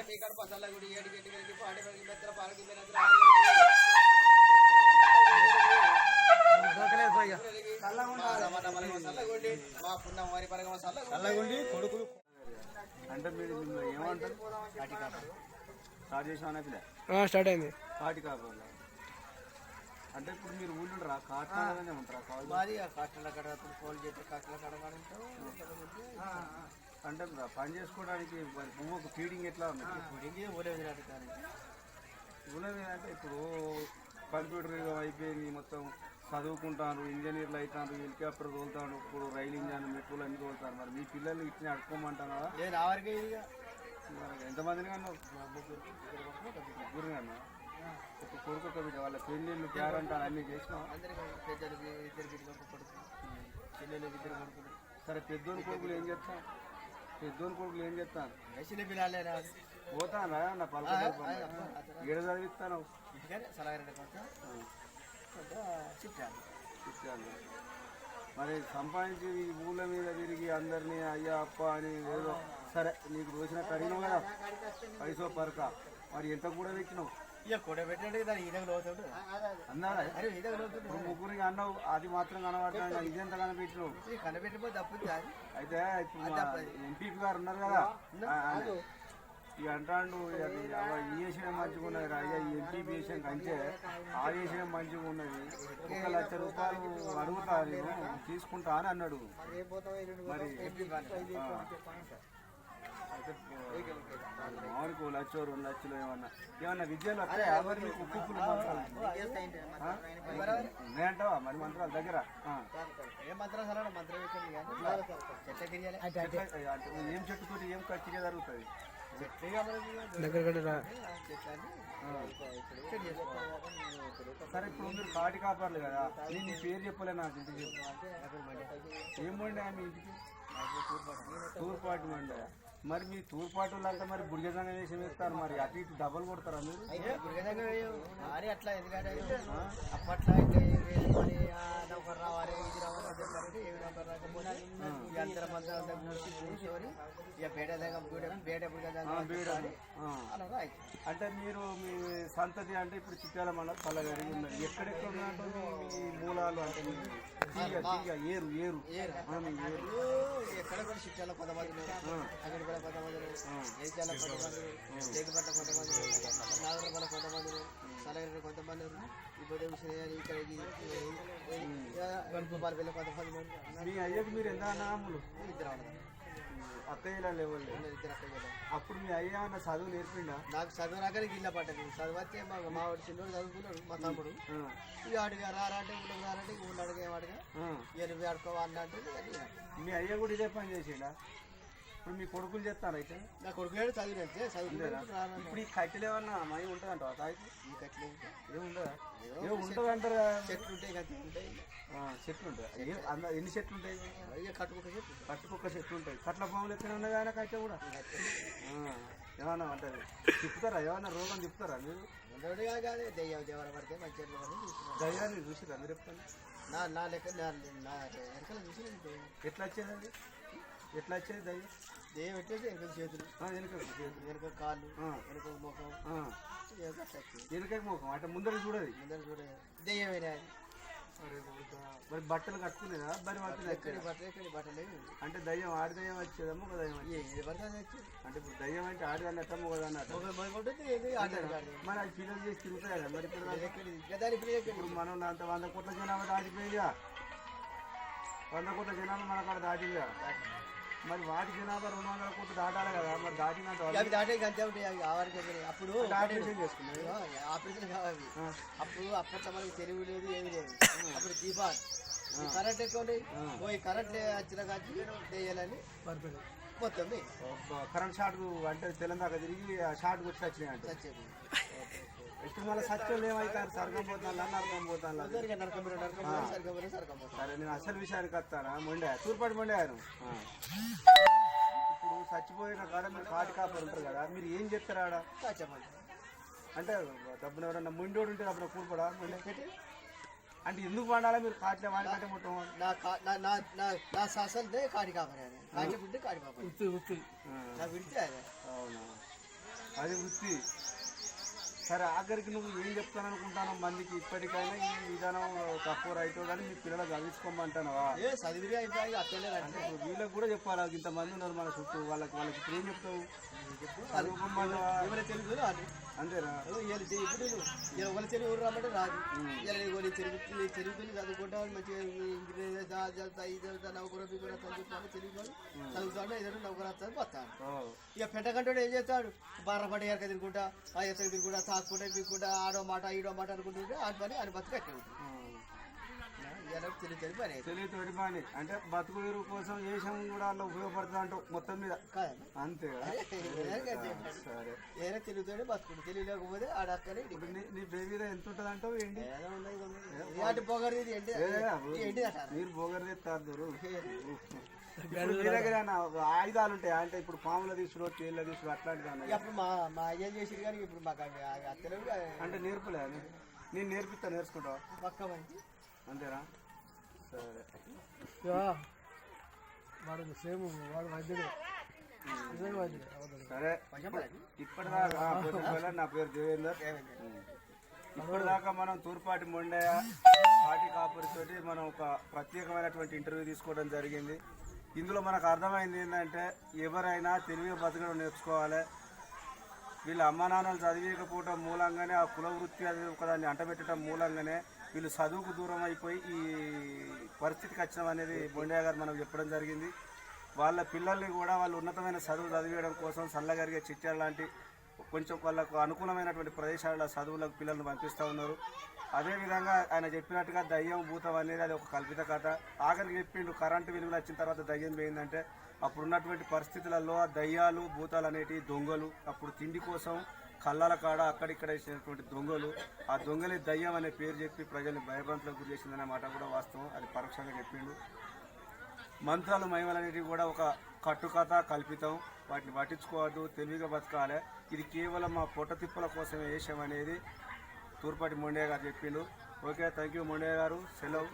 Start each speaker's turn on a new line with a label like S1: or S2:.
S1: మీ కడప చల్లగుడి ఏడు గంటి వెలిగి పాడి వెలిగి బెత్తర పాలకి చల్లగుండి
S2: కొడుకులు అంటే మీరు ఏమంటారు స్టార్ట్ చేసిన
S3: స్టార్ట్ అయింది.
S2: కాటి కాపర్లు అంటే ఇప్పుడు మీరు ఊళ్ళో కాట్లోనే ఉంటారా? కావాలి
S1: మాది కాస్టల కడ ఫోన్ చేస్తే కాస్టల కడ కడుగుతాం
S2: అంటే పని చేసుకోవడానికి మరి పువ్వుకు ఫీడింగ్ ఎట్లా ఉంది?
S1: ఇంకే ఊరే విరాట్ కానీ
S2: ఉన్నది అంటే ఇప్పుడు కంప్యూటర్ అయిపోయింది మొత్తం. చదువుకుంటాను ఇంజనీర్లు అవుతాను హెలికాప్టర్ తోలుతాను ఇప్పుడు రైలు ఇంజన్ మెట్రోలు అన్ని తోలుతాను మరి మీ పిల్లల్ని ఇట్లా
S1: వరకే ఇక
S2: మరి ఎంతమందిని కన్నావు ముగ్గురు కన్నా ఒక కొడుకు ఒక బిడ్డ వాళ్ళ పెళ్ళిళ్ళు పేరంటాను అన్ని
S1: కొడుకులు.
S2: సరే పెద్దోని కొడుకులు ఏం చేస్తాను పెద్దోని కొడుకులు ఏం
S1: రాదు
S2: పోతాను? నా పలక ఏడ చదివిస్తాను.
S1: సలహారెడ్డి కొంచెం
S2: ఇచ్చాను మరి సంపాదించి ఈ ఊళ్ళ మీద తిరిగి అందరినీ అయ్యా అప్ప అని ఏదో సరే నీకు రోజున కడిగినావు కదా. పైసో పరక. మరి ఎంత కూడా పెట్టినావు?
S1: ఇక కూడా పెట్టినట్టు దాని ఈదగ లోతుండు.
S2: అన్నారా
S1: అరే ఈదగ లోతుండు.
S2: ఇప్పుడు ముగ్గురికి అన్నావు అది మాత్రం కనబడతాను ఇదెంత కనిపించినావు
S1: కనబెట్టిపోతే తప్పు అది
S2: అయితే ఇప్పుడు ఎంపీపీ గారు ఉన్నారు కదా. ఇక అంటాడు ఈ వేసిన మంచిగా ఉన్నది అయ్యా ఈ ఎంపీపీ వేసిన కంటే ఆ వేసిన మంచిగా ఉన్నది. ఒక లక్ష రూపాయలు అడుగుతా నేను తీసుకుంటా అని అన్నాడు. మరి ఓ లక్ష రెండు లక్షలు ఏమన్నా? ఏమన్నా విద్యలో? ఉన్నాయంటావా మరి మంత్రాల దగ్గర? ఆ.
S1: ఏ
S2: చెట్టుతోటి ఏం ఖర్చుగా జరుగుతుంది
S3: దగ్గర
S2: సరే ఇప్పుడు మీరు కాటి కాపర్లు కదా. నేను నీ పేరు చెప్పలే నాకు ఇంటికి ఏం వండా మీ ఇంటికి? తూర్పాటి. వండా మరి మీ తూర్పాటి వాళ్ళంతా మరి బుడిగజంగా వేసి వేస్తారు మరి? అటు ఇటు డబ్బులు కొడతారా మీరు?
S1: అట్లా ఎందుకంటే అప్పట్లో నౌకరు రావాలి ఇది రావాలి ఏమి నౌకరు రాకపోతే అందరం ఇక దగ్గర బేడ బేడ
S2: అంటే మీరు మీ సంతతి అంటే ఇప్పుడు చిట్యాల మన పల్లగారి ఉన్నది ఎక్కడెక్కడ ఉన్నట్టు మీ మూలాలు అంటే ఏరు ఏరు. ఏరు.
S1: ఎక్కడ కూడా శిక్షలో కొంతమంది అక్కడ కూడా కొంతమంది ఏచాల కొంతమంది తేగిపట్ల కొంతమంది నాగరపల్లి కొంతమంది సలగిరి కొంతమంది ఇప్పుడు ఇక్కడ గణపూపాలపల్లి కొంతమంది
S2: మీ అయ్యకు మీరు ఎంత నాములు
S1: ఇద్దరు
S2: లెవెల్
S1: ఇద్దరు.
S2: అప్పుడు మీ అయ్య అన్న చదువు నేర్పిండా?
S1: నాకు చదువు రాకనే గిల్ల పడ్డది. చదువు వస్తే మా మా వాడు చిన్నోడు చదువుకున్నాడు మా తమ్ముడు.
S2: ఆ,
S1: ఇక అడిగా రారంటే ఊళ్ళకి రారంటే ఊళ్ళో అడిగా ఏమడిగా
S2: ఆ.
S1: ఇక నువ్వు ఆడుకోవాలి అంటే ఇక నేను.
S2: మీ అయ్య కూడా ఇదే పని చేసిండా? ఇప్పుడు మీ కొడుకులు చెప్తారు అయితే?
S1: నా కొడుకు ఏడు చదివి అంటే చదువుకున్నాడు రానన్నాడు.
S2: ఇప్పుడు ఈ కట్టెలు ఏమన్నా మై ఉంటుందంట తాయికి
S1: ఈ కట్లే ఇంకా.
S2: ఏం ఉండదా? ఏం ఉంటుంది అంటారు.
S1: చెట్లు ఉంటాయి ఉంటాయి.
S2: చెట్లు ఉంటాయి. ఎన్ని చెట్లు ఉంటాయి?
S1: కట్టుకోక చెట్లు
S2: కట్టుకొక్క చెట్లు ఉంటాయి. కట్ల పాములు ఎక్కడ ఉన్నాయి ఆయన కట్టే కూడా? ఏమన్నా అంటారు తిప్పుతారా? ఏమన్నా రోగం తిప్పుతారా మీరు?
S1: దెయ్యం దేవర పడితే మంచి.
S2: దయ్యాన్ని చూసిరా మీరు చెప్తాను
S1: నా నా లెక్క నా చూసిన దెయ్యం
S2: ఎట్లా వచ్చేది అది? ఎట్లా వచ్చేది దయ్యం
S1: దెయ్యం పెట్టేసి వెనక చేతులు.
S2: వెనుక.
S1: వెనక కాళ్ళు. వెనక ముఖం.
S2: వెనుక ముఖం అంటే ముందర చూడది.
S1: ముందర చూడ దెయ్యమేనా
S2: మరి బట్టలు కట్టుకునేదా? మరి బట్టలు
S1: ఎక్కడి? బట్టలు ఎక్కడి బట్టలు
S2: అంటే దయ్యం ఆడి దయ్యం వచ్చేదమ్మో ఒక దయ్యం
S1: ఏది వచ్చింది.
S2: అంటే ఇప్పుడు దయ్యం అంటే ఆడి అన్నట్టు
S1: ఒక కాదు.
S2: మరి అది పిల్లలు చేసి తిరుగుతాయి కదా మరి ఇప్పుడు మనం అంత వంద కోట్ల జనాభా దాటిపోయిగా వంద కోట్ల జనాభా మన కాడ దాటిందిగా. మరి వాటి జనాభా రెండు వందల కోట్లు దాటాలి కదా మరి వాళ్ళు
S1: అవి దాటే అంతే ఉంటాయి అవి ఆవారికి. అప్పుడు
S2: ఆపరేషన్ చేసుకున్నారు
S1: ఆపరేషన్ కావాలి అప్పుడు అప్పట్లో మనకి తెలివి లేదు ఏమి లేదు. అప్పుడు దీపాలు ఈ కరెంట్ ఎక్కువ ఈ కరెంట్ వచ్చిన కాచి చేయాలని మొత్తం మీ
S2: కరెంట్ షాట్ అంటే తెలంగాణ తిరిగి ఆ షాట్ కొట్టి వచ్చినాయి అంటే. ఇప్పుడు మళ్ళీ సత్యం ఏమవుతారు సరకం పోతాను నరకం పోతాను
S1: సరిగా సరిగా సరిగా
S2: సరే నేను అసలు విషయానికి వస్తానా? మొండే తూర్పాటి మొండాను ఇప్పుడు చచ్చిపోయిన కాడ మీరు కాటి కాపరు ఉంటారు కదా మీరు ఏం చెప్తారు ఆడ? అంటే డబ్బులు ఎవరన్నా మొండోడు ఉంటే డబ్బులు కూర్పడా? మొండే. అంటే ఎందుకు పండాలా మీరు కాట్లే వాడికంటే మొత్తం?
S1: నా నా నా నా సాసల్దే కాడి కాపరి కాడి బిడ్డ కాడి కాపరి.
S3: ఉత్తి
S2: ఆ,
S1: నా విడితే
S2: అవునా? అది వృత్తి. సరే ఆఖరికి నువ్వు ఏం చెప్తాను అనుకుంటాను మందికి ఇప్పటికైనా ఈ విధానం తక్కువ రైతు కానీ మీ పిల్లలకు చదివించుకోమంటానవా?
S1: ఏ చదివి
S2: అంటే వీళ్ళకి కూడా చెప్పాలి? ఇంతమంది ఉన్నారు మన చుట్టూ వాళ్ళకి వాళ్ళకి ఏం చెప్తావు? చదువుకోమంటావా?
S1: ఎవరైతే రాదు
S2: అంతేనా?
S1: ఇప్పుడు చెరువు రమ్మంటే రాదు ఇలా చెరువు మంచిగా ఇంజనీర్ చదువుతా నౌకరు కూడా చదువుతాను చెరుగుతాను చదువుతాడు ఏదో నౌకరు వస్తాను ఇక పెట్టకంటాడు ఏం చేస్తాడు? బారపడి ఎరక తిరుగుకుంటా ఆ ఎత్తక తిరుగుకుంటా తాక్కుంటా పీక్కుంటా ఆడో మాట ఈడో మాట అనుకుంటుంటే ఆడి పని అని బతుకు ఉంటుంది?
S2: ఆ.
S1: ఇలా తెలియ తెలియ పని.
S2: అంటే బతుకు వీరు కోసం వేషం కూడా అలా ఉపయోగపడుతుంది అంటావు మొత్తం మీద? అంతే? సరే
S1: ఏదో బతుకుంటు తెలియలేకపోతే ఆడ
S2: నీ బేబీలో ఎంత ఉంటుంది అంటావు ఏంటి?
S1: అటు అంటారు?
S2: మీరు బోగర్ తెస్తారు ఇప్పుడు మీ దగ్గర ఆయుధాలు ఉంటాయి? అంటే ఇప్పుడు పాముల తీసుడు తేళ్ళ తీసుడు అట్లాంటిది అన్నది
S1: అప్పుడు మా మా అయ్య చేసిరు కానీ ఇప్పుడు మాకు
S2: అంటే నేర్పలే అని నేను నేర్పిస్తా నేర్చుకుంటావా?
S1: పక్క మంచి.
S2: అంతేనా? సరే.
S3: వాడు సేమ్ వాడు వైద్యుడు.
S2: సరే. ఇప్పటిదాకా నా పేరు దేవేందర్. ఇప్పటిదాకా మనం తూర్పాటి మొండయ్య పాటి కాపురితోటి మనం ఒక ప్రత్యేకమైనటువంటి ఇంటర్వ్యూ తీసుకోవడం జరిగింది. ఇందులో మనకు అర్థమైంది ఏంటంటే ఎవరైనా తెలివిగా బతకడం నేర్చుకోవాలి. వీళ్ళ అమ్మ నాన్నలు చదివేయకపోవటం మూలంగానే ఆ కుల వృత్తి అది ఒకదాన్ని అంటబెట్టడం మూలంగానే వీళ్ళు చదువుకు దూరం అయిపోయి ఈ పరిస్థితికి వచ్చినాం అనేది బొండయ్య గారు మనకు చెప్పడం జరిగింది. వాళ్ళ పిల్లల్ని కూడా వాళ్ళు ఉన్నతమైన చదువు చదివేయడం కోసం సల్లగరిగే చిట్యాల లాంటి కొంచెం వాళ్ళకు అనుకూలమైనటువంటి ప్రదేశాల చదువులకు పిల్లల్ని పంపిస్తూ ఉన్నారు. అదేవిధంగా ఆయన చెప్పినట్టుగా దయ్యం భూతం అనేది అది ఒక కల్పిత కథ. ఆఖరికి చెప్పిండు కరెంటు వెలుగులు వచ్చిన తర్వాత దయ్యం పోయిందంటే అప్పుడు ఉన్నటువంటి పరిస్థితులలో దయ్యాలు భూతాలు అనేటివి దొంగలు. అప్పుడు తిండి కోసం కళ్ళల కాడ అక్కడిక్కడ వేసినటువంటి దొంగలు. ఆ దొంగలే దయ్యం అనే పేరు చెప్పి ప్రజల్ని భయభ్రాంతులకు గురి చేసిందనే మాట కూడా వాస్తవం. అది పరోక్షంగా చెప్పిండు. మంత్రాలు మహిమలనేటివి కూడా ఒక కట్టుకథ కల్పితం. వాటిని పట్టించుకోవద్దు తెలివిగా బతకాలి. ఇది కేవలం మా పొట్ట తిప్పల కోసమే వేషం అనేది తూర్పాటి మొండే గారు చెప్పిండు. ఓకే థ్యాంక్ యూ మొండే గారు. సెలవు.